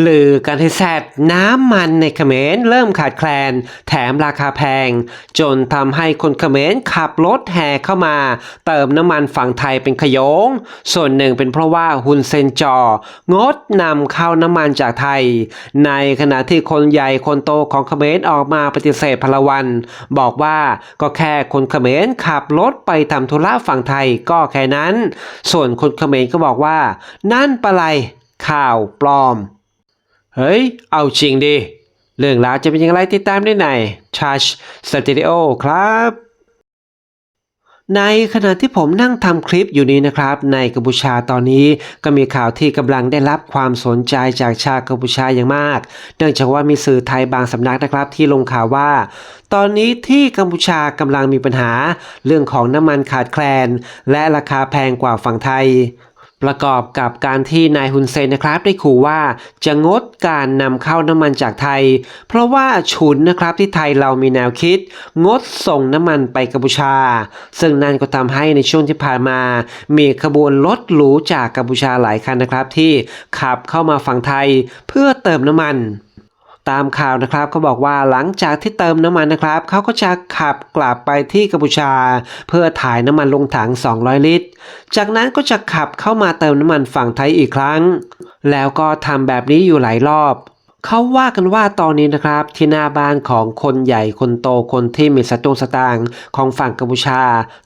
หรือการที่แซดน้ำมันในเขมรเริ่มขาดแคลน แถมราคาแพง จนทำให้คนเขมรขับรถแห่เข้ามา เติมน้ำมันฝั่งไทยเป็นขยง ส่วนหนึ่งเป็นเพราะว่าฮุนเซนจองดนำเข้าน้ำมันจากไทย ในขณะที่คนใหญ่คนโตของเขมรออกมาปฏิเสธพลวัน บอกว่าก็แค่คนเขมรขับรถไปทำธุระฝั่งไทยก็แค่นั้น ส่วนคนเขมรก็บอกว่า นั่นปะไรข่าวปลอม เฮ้ย เอาจริงดิ เรื่องราวจะเป็นอย่างไรติดตามได้ใน Touch Studio ครับ ในขณะที่ผมนั่งทำคลิปอยู่นี้นะครับ ในกัมพูชาตอนนี้ก็มีข่าวที่กำลังได้รับความสนใจจากชาวกัมพูชาอย่างมาก เนื่องจากว่ามีสื่อไทยบางสำนักนะครับ ที่ลงข่าวว่าตอนนี้ที่กัมพูชากำลังมีปัญหา เรื่องของน้ำมันขาดแคลน และราคาแพงกว่าฝั่งไทย ประกอบกับการที่นายฮุนเซนนะครับได้ขู่ว่าจะงดการนำเข้าน้ำมันจากไทย เพราะว่าฉุนนะครับที่ไทยเรามีแนวคิด งดส่งน้ำมันไปกัมพูชา ซึ่งนั่นก็ทำให้ในช่วงที่ผ่านมา มีขบวนรถหรูจากกัมพูชาหลายคันนะครับที่ขับเข้ามาฝั่งไทยเพื่อเติมน้ำมัน ตามข่าวนะครับเขาบอกว่าหลังจากที่เติมน้ำมันนะครับเขาก็จะขับกลับไปที่กัมพูชา เพื่อถ่ายน้ำมันลงถัง 200 ลิตร จากนั้นก็จะขับเข้ามาเติมน้ำมันฝั่งไทยอีกครั้ง แล้วก็ทำแบบนี้อยู่หลายรอบเขาว่ากันว่าตอนนี้นะครับที่หน้าบ้านของคนใหญ่คนโตคนที่มีสตุ้งสตางค์ของฝั่งกัมพูชา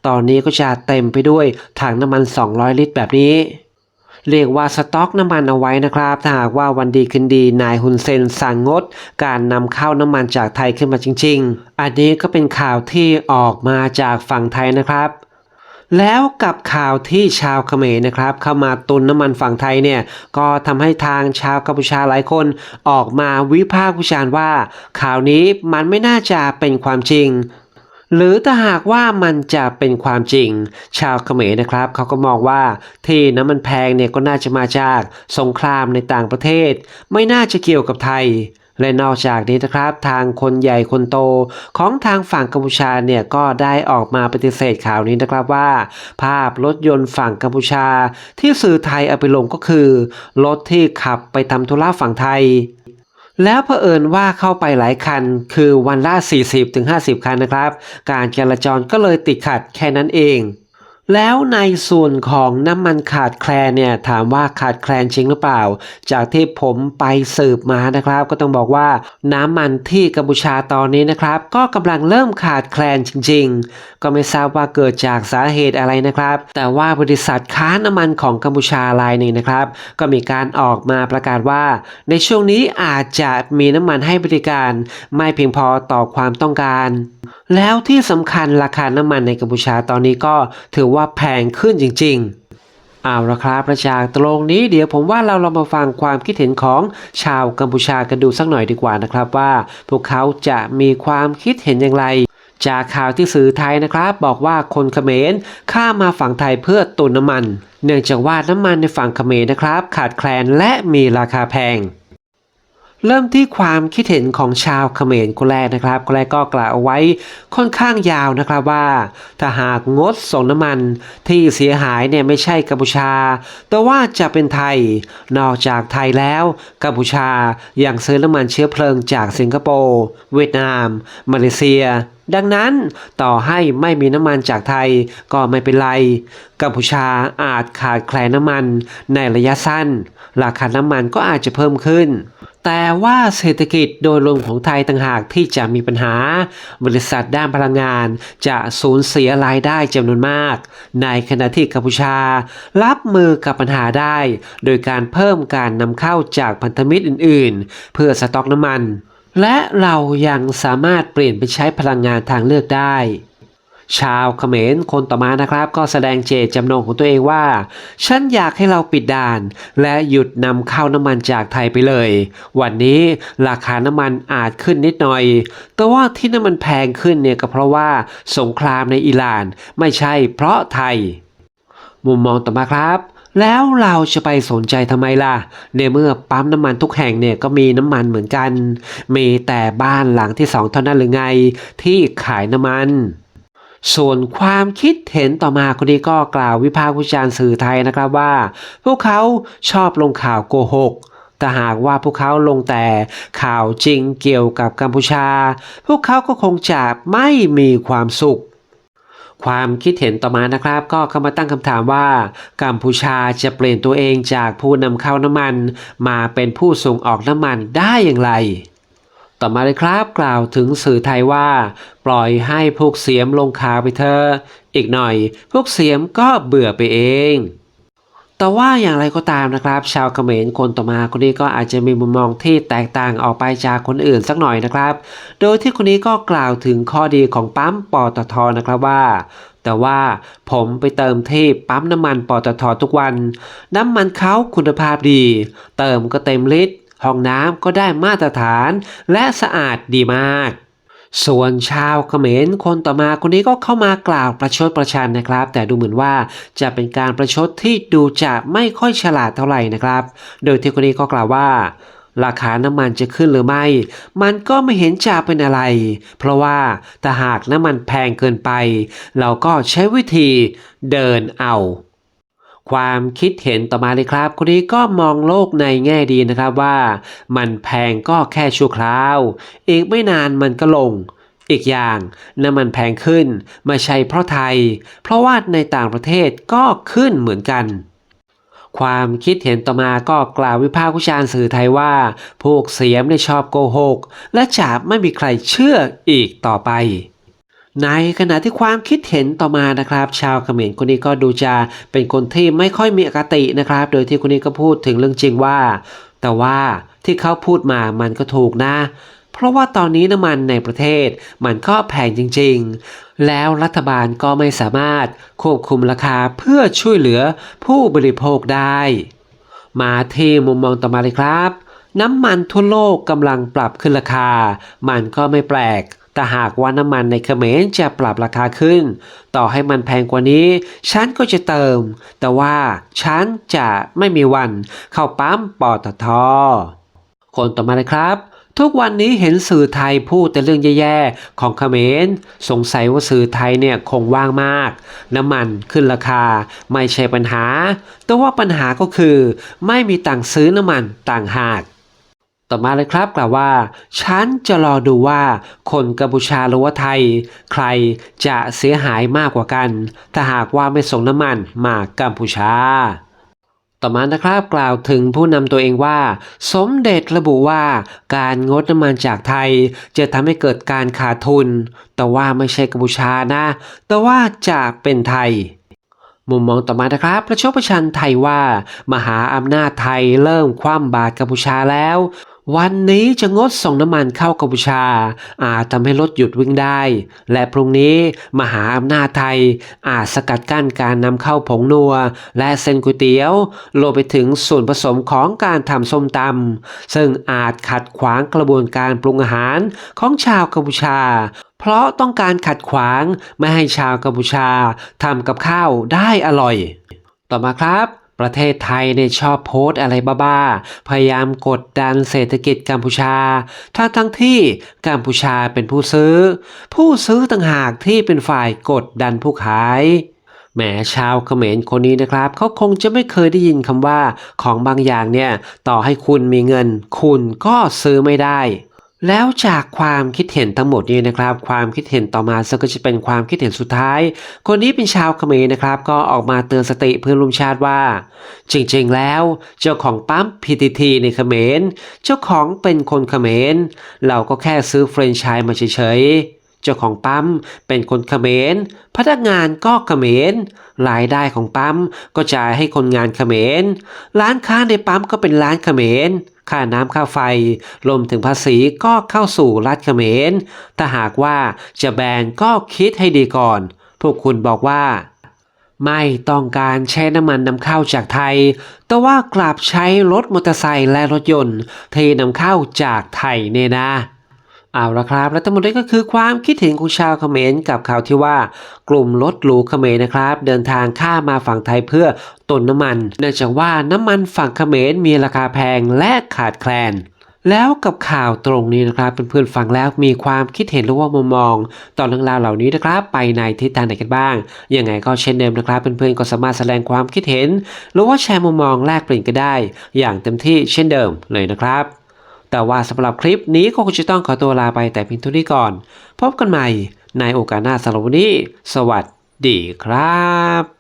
ตอนนี้ก็จะเต็มไปด้วยถังน้ำมัน 200 ลิตรแบบนี้ เรียกว่าสต็อกน้ำมันเอาไว้นะครับ ถ้าหากว่าวันดีคืนดีนายฮุนเซนสั่งงด การนำเข้าน้ำมันจากไทยขึ้นมาจริง ๆ อันนี้ก็เป็นข่าวที่ออกมาจากฝั่งไทยนะครับแล้วกับข่าวที่ชาวเขมรนะครับ เข้ามาตุนน้ำมันฝั่งไทยเนี่ยก็ทำให้ทางชาวกัมพูชาหลายคนออกมาวิพากษ์วิจารณ์ว่า ข่าวนี้มันไม่น่าจะเป็นความจริง หรือถ้าหากว่ามันจะเป็นความจริง ชาวเขมรนะครับเขาก็มองว่าที่น้ำมันแพงเนี่ยก็น่าจะมาจากสงครามในต่างประเทศ ไม่น่าจะเกี่ยวกับไทยและนอกจากนี้นะครับทางคนใหญ่คนโตของทางฝั่งกัมพูชาเนี่ยก็ได้ออกมาปฏิเสธข่าวนี้นะครับว่า ภาพรถยนต์ฝั่งกัมพูชา ที่สื่อไทยเอาไปลงก็คือ รถที่ขับไปทำธุระฝั่งไทย แล้วเผอิญว่าเข้าไปหลายคัน คือวันละ 40-50 คันนะครับ การจราจรก็เลยติดขัดแค่นั้นเอง แล้วในส่วนของน้ำมันขาดแคลนเนี่ยถามว่าขาดแคลนจริงหรือเปล่า จากที่ผมไปสืบมานะครับ ก็ต้องบอกว่าน้ำมันที่กัมพูชาตอนนี้นะครับ ก็กำลังเริ่มขาดแคลนจริง ๆ ก็ไม่ทราบว่าเกิดจากสาเหตุอะไรนะครับ แต่ว่าบริษัทค้าน้ำมันของกัมพูชารายหนึ่งนะครับ ก็มีการออกมาประกาศว่า ในช่วงนี้อาจจะมีน้ำมันให้บริการ ไม่เพียงพอต่อความต้องการ แล้วที่สำคัญราคาน้ำมันในกัมพูชาตอนนี้ก็ถือว่าแพงขึ้นจริง ๆเอาละครับประจาตรงนี้เดี๋ยวผมว่าเราลองมาฟังความคิดเห็นของชาวกัมพูชากันดูสักหน่อยดีกว่านะครับว่า พวกเขาจะมีความคิดเห็นอย่างไร จากข่าวที่สื่อไทยนะครับ บอกว่าคนเขมรข้ามาฝั่งไทยเพื่อตุนน้ำมัน เนื่องจากว่าน้ำมันในฝั่งเขมรนะครับ ขาดแคลนและมีราคาแพง เริ่มที่ความคิดเห็นของชาวเขมรคนแรกนะครับคนแรกก็กล่าวเอาไว้ค่อนข้างยาวนะครับว่า ถ้าหากงดส่งน้ำมันที่เสียหายเนี่ยไม่ใช่กัมพูชา แต่ว่าจะเป็นไทย นอกจากไทยแล้ว กัมพูชายังซื้อน้ำมันเชื้อเพลิงจากสิงคโปร์ เวียดนาม มาเลเซีย ดังนั้นต่อให้ไม่มีน้ำมันจากไทยก็ไม่เป็นไร กัมพูชาอาจขาดแคลนน้ำมันในระยะสั้น ราคาน้ำมันก็อาจจะเพิ่มขึ้นแต่ว่าเศรษฐกิจโดยรวมของไทยต่างหากที่จะมีปัญหา บริษัทด้านพลังงานจะสูญเสียรายได้จำนวนมาก ในขณะที่กัมพูชา รับมือกับปัญหาได้ โดยการเพิ่มการนำเข้าจากพันธมิตรอื่น ๆ เพื่อสต็อกน้ำมัน และเรายังสามารถเปลี่ยนไปใช้พลังงานทางเลือกได้ ชาวเขมรคนต่อมานะครับ ก็แสดงเจตจำนงของตัวเองว่า ฉันอยากให้เราปิดด่าน และหยุดนำเข้าน้ำมันจากไทยไปเลย วันนี้ราคาน้ำมันอาจขึ้นนิดหน่อย แต่ว่าที่น้ำมันแพงขึ้นเนี่ยก็เพราะว่าสงครามในอิหร่านไม่ใช่เพราะไทย มุมมองต่อมาครับ แล้วเราจะไปสนใจทำไมล่ะ ในเมื่อปั๊มน้ำมันทุกแห่งเนี่ยก็มีน้ำมันเหมือนกัน มีแต่บ้านหลังที่สองเท่านั้นหรือไง ที่ขายน้ำมันส่วนความคิดเห็นต่อมาคนนี้ก็กล่าววิพากษ์วิจารณ์สื่อไทยนะครับว่า พวกเขาชอบลงข่าวโกหก แต่หากว่าพวกเขาลงแต่ข่าวจริงเกี่ยวกับกัมพูชา พวกเขาก็คงจะไม่มีความสุข ความคิดเห็นต่อมานะครับ ก็เข้ามาตั้งคำถามว่า กัมพูชาจะเปลี่ยนตัวเองจากผู้นำเข้าน้ำมัน มาเป็นผู้ส่งออกน้ำมันได้อย่างไร ต่อมาเลยครับกล่าวถึงสื่อไทยว่า ปล่อยให้พวกเสียมลงขาไปเถอะอีกหน่อย พวกเสียมก็เบื่อไปเอง แต่ว่าอย่างไรก็ตามนะครับ ชาวเขมรคนต่อมาคนนี้ก็อาจจะมีมุมมองที่แตกต่างออกไปจากคนอื่นสักหน่อยนะครับ โดยที่คนนี้ก็กล่าวถึงข้อดีของปั๊มปตทนะครับว่า แต่ว่าผมไปเติมที่ปั๊มน้ำมันปตททุกวัน น้ำมันเขาคุณภาพดี เติมก็เต็มลิตรห้องน้ำก็ได้มาตรฐาน และสะอาดดีมาก ส่วนชาวเขมรคนต่อมาคนนี้ก็เข้ามากล่าวประชดประชันนะครับ แต่ดูเหมือนว่าจะเป็นการประชดที่ดูจะไม่ค่อยฉลาดเท่าไหร่นะครับ โดยที่คนนี้ก็กล่าวว่าราคาน้ำมันจะขึ้นหรือไม่ มันก็ไม่เห็นจะเป็นอะไร เพราะว่าถ้าหากน้ำมันแพงเกินไป เราก็ใช้วิธีเดินเอา ความคิดเห็นต่อมาเลยครับ คนนี้ก็มองโลกในแง่ดีนะครับว่า มันแพงก็แค่ชั่วคราว อีกไม่นานมันก็ลง อีกอย่างน้ำมันแพงขึ้นไม่ใช่เพราะไทย เพราะว่าในต่างประเทศก็ขึ้นเหมือนกันความคิดเห็นต่อมาก็กล่าววิพากษ์วิจารณ์สื่อไทยว่า พวกเสียมได้ชอบโกหก และจะไม่มีใครเชื่ออีกต่อไป ในขณะที่ความคิดเห็นต่อมานะครับ ชาวเขมรคนนี้ก็ดูจะเป็นคนที่ไม่ค่อยมีอคตินะครับ โดยที่คนนี้ก็พูดถึงเรื่องจริงว่า แต่ว่าที่เขาพูดมามันก็ถูกนะ เพราะว่าตอนนี้น้ำมันในประเทศมันก็แพงจริง ๆ แล้วรัฐบาลก็ไม่สามารถควบคุมราคาเพื่อช่วยเหลือผู้บริโภคได้ มาที่มุมมองต่อมาเลยครับ น้ำมันทั่วโลกกำลังปรับขึ้นราคา มันก็ไม่แปลก แต่หากว่าน้ำมันในเขมรจะปรับราคาขึ้น ต่อให้มันแพงกว่านี้ ฉันก็จะเติม แต่ว่าฉันจะไม่มีวันเข้าปั๊มปอตทคนต่อมาเลยครับทุกวันนี้เห็นสื่อไทยพูดแต่เรื่องแย่ๆ ของเขมร สงสัยว่าสื่อไทยเนี่ยคงว่างมาก น้ำมันขึ้นราคาไม่ใช่ปัญหา แต่ว่าปัญหาก็คือ ไม่มีตังซื้อน้ำมันต่างหาก ต่อมาเลยครับกล่าวว่า ฉันจะรอดูว่าคนกัมพูชาหรือว่าไทย ใครจะเสียหายมากกว่ากัน ถ้าหากว่าไม่ส่งน้ำมันมากัมพูชา ต่อมานะครับกล่าวถึงผู้นำตัวเองว่า สมเด็จระบุว่าการงดน้ำมันจากไทย จะทำให้เกิดการขาดทุน แต่ว่าไม่ใช่กัมพูชานะ แต่ว่าจะเป็นไทยมุมมองต่อมานะครับประชดประชันไทยว่า มหาอำนาจไทยเริ่มคว่ำบาตรกัมพูชาแล้ว วันนี้จะงดส่งน้ำมันเข้ากัมพูชา อาจทำให้รถหยุดวิ่งได้ และพรุ่งนี้มหาอำนาจไทย อาจสกัดกั้นการนำเข้าผงนัว และเส้นก๋วยเตี๋ยวรวมไปถึงส่วนผสมของการทำส้มตำซึ่งอาจขัดขวางกระบวนการปรุงอาหารของชาวกัมพูชาเพราะต้องการขัดขวางไม่ให้ชาวกัมพูชาทำกับข้าวได้อร่อย ต่อมาครับ ประเทศไทยเนี่ยชอบโพสต์อะไรบ้าๆ พยายามกดดันเศรษฐกิจกัมพูชา ทั้งทั้งที่กัมพูชาเป็นผู้ซื้อ ผู้ซื้อต่างหากที่เป็นฝ่ายกดดันผู้ขายแหมชาวเขมรคนนี้นะครับเขาคงจะไม่เคยได้ยินคำว่าของบางอย่างเนี่ยต่อให้คุณมีเงิน คุณก็ซื้อไม่ได้ แล้วจากความคิดเห็นทั้งหมดนี้นะครับ ความคิดเห็นต่อมาซึ่งก็จะเป็นความคิดเห็นสุดท้าย คนนี้เป็นชาวเขมรนะครับ ก็ออกมาเตือนสติเพื่อนร่วมชาติว่า จริงๆแล้ว เจ้าของปั๊ม PTT ในเขมร เจ้าของเป็นคนเขมร เราก็แค่ซื้อเฟรนไชส์มาเฉยๆ เจ้าของปั๊มเป็นคนเขมร พนักงานก็เขมร รายได้ของปั๊มก็จ่ายให้คนงานเขมร ร้านค้าในปั๊มก็เป็นร้านเขมร ค่าน้ำค่าไฟรวมถึงภาษีก็เข้าสู่รัฐเขมรถ้าหากว่าจะแบนก็คิดให้ดีก่อน พวกคุณบอกว่า ไม่ต้องการใช้น้ำมันนำเข้าจากไทย แต่ว่ากลับใช้รถมอเตอร์ไซค์และรถยนต์ที่นำเข้าจากไทยเนี่ยนะ เอาละครับและทั้งหมดนี้ก็คือความคิดเห็นของชาวเขมรกับข่าวที่ว่ากลุ่มรถหรูเขมรนะครับ เดินทางข้ามมาฝั่งไทยเพื่อตุนน้ำมันเนื่องจากว่าน้ำมันฝั่งเขมรมีราคาแพงและขาดแคลนแล้วกับข่าวตรงนี้นะครับเพื่อนๆฟังแล้วมีความคิดเห็นหรือว่ามุมมองต่อเรื่องราวเหล่านี้นะครับ ไปในทิศทางไหนกันบ้างยังไงก็เช่นเดิมนะครับเพื่อนๆก็สามารถแสดงความคิดเห็น หรือว่าแชร์มุมมองแลกเปลี่ยนกันได้ อย่างเต็มที่เช่นเดิมเลยนะครับ แต่ว่าสำหรับคลิปนี้ก็คงจะต้องขอตัวลาไปแต่เพียงเท่านี้ก่อน พบกันใหม่ในโอกาสหน้าสำหรับวันนี้ สวัสดีครับ